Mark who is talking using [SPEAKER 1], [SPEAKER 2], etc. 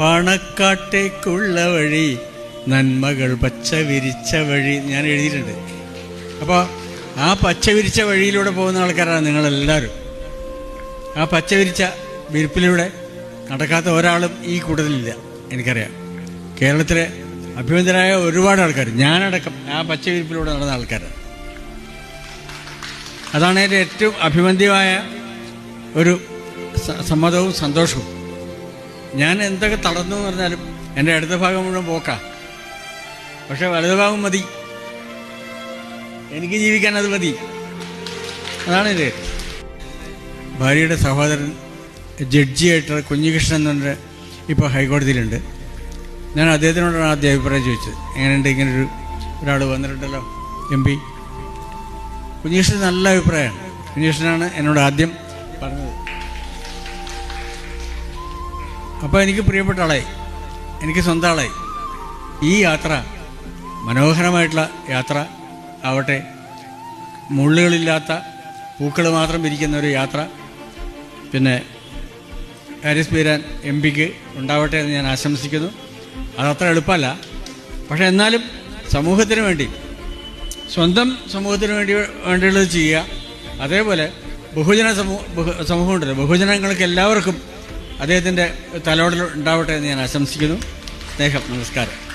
[SPEAKER 1] പണക്കാട്ടേക്കുള്ള വഴി നന്മകൾ പച്ച വിരിച്ച വഴി ഞാൻ എഴുതിയിട്ടുണ്ട്. അപ്പോൾ ആ പച്ച വിരിച്ച വഴിയിലൂടെ പോകുന്ന ആൾക്കാരാണ് നിങ്ങളെല്ലാവരും. ആ പച്ച വിരിച്ച വിരിപ്പിലൂടെ നടക്കാത്ത ഒരാളും ഈ കൂട്ടത്തിലില്ല എനിക്കറിയാം. കേരളത്തിലെ അഭിമതരായ ഒരുപാട് ആൾക്കാർ ഞാനടക്കം ആ പച്ച വിരിപ്പിലൂടെ നടന്ന ആൾക്കാരാണ്. അതാണ് എന്റെ ഏറ്റവും അഭിമന്യമായ ഒരു സമ്മതവും സന്തോഷവും. ഞാൻ എന്തൊക്കെ തളർന്നു എന്ന് പറഞ്ഞാലും എന്റെ അടുത്ത ഭാഗം മുഴുവൻ പോക്കാം. പക്ഷെ വലതുഭാഗം മതി. എനിക്ക് ജീവിക്കാൻ അത് മതി. അതാണ് ഇത് ഭാര്യയുടെ സഹോദരൻ ജഡ്ജിയായിട്ടുള്ള കുഞ്ഞികൃഷ്ണൻ എന്ന് പറഞ്ഞ ഇപ്പോൾ ഹൈക്കോടതിയിലുണ്ട്. ഞാൻ അദ്ദേഹത്തിനോടാണ് ആദ്യം അഭിപ്രായം ചോദിച്ചത്. എങ്ങനെയുണ്ട് ഇങ്ങനൊരു ഒരാൾ വന്നിട്ടുണ്ടല്ലോ എം പി? കുഞ്ഞികൃഷ്ണൻ നല്ല അഭിപ്രായമാണ്. കുഞ്ഞികൃഷ്ണനാണ് എന്നോട് ആദ്യം അപ്പോൾ എനിക്ക് പ്രിയപ്പെട്ട ആളായി. എനിക്ക് സ്വന്തം ആളായി. ഈ യാത്ര മനോഹരമായിട്ടുള്ള യാത്ര ആവട്ടെ മുള്ളുകളില്ലാത്ത പൂക്കൾ മാത്രം വിരിക്കുന്ന ഒരു യാത്ര പിന്നെ ഹാരിസ് ബീരാൻ എം പിക്ക് ഉണ്ടാവട്ടെ എന്ന് ഞാൻ ആശംസിക്കുന്നു. അതത്ര എളുപ്പമല്ല. പക്ഷേ എന്നാലും സമൂഹത്തിന് വേണ്ടി സ്വന്തം സമൂഹത്തിന് വേണ്ടി വേണ്ടിയുള്ളത് ചെയ്യുക. അതേപോലെ ബഹുജന സമൂഹ സമൂഹമുണ്ടല്ലോ. ബഹുജനങ്ങൾക്ക് എല്ലാവർക്കും അദ്ദേഹത്തിന്റെ തലോടൽ ഉണ്ടാവട്ടെ എന്ന് ഞാൻ ആശംസിക്കുന്നു. സ്നേഹം നമസ്കാരം.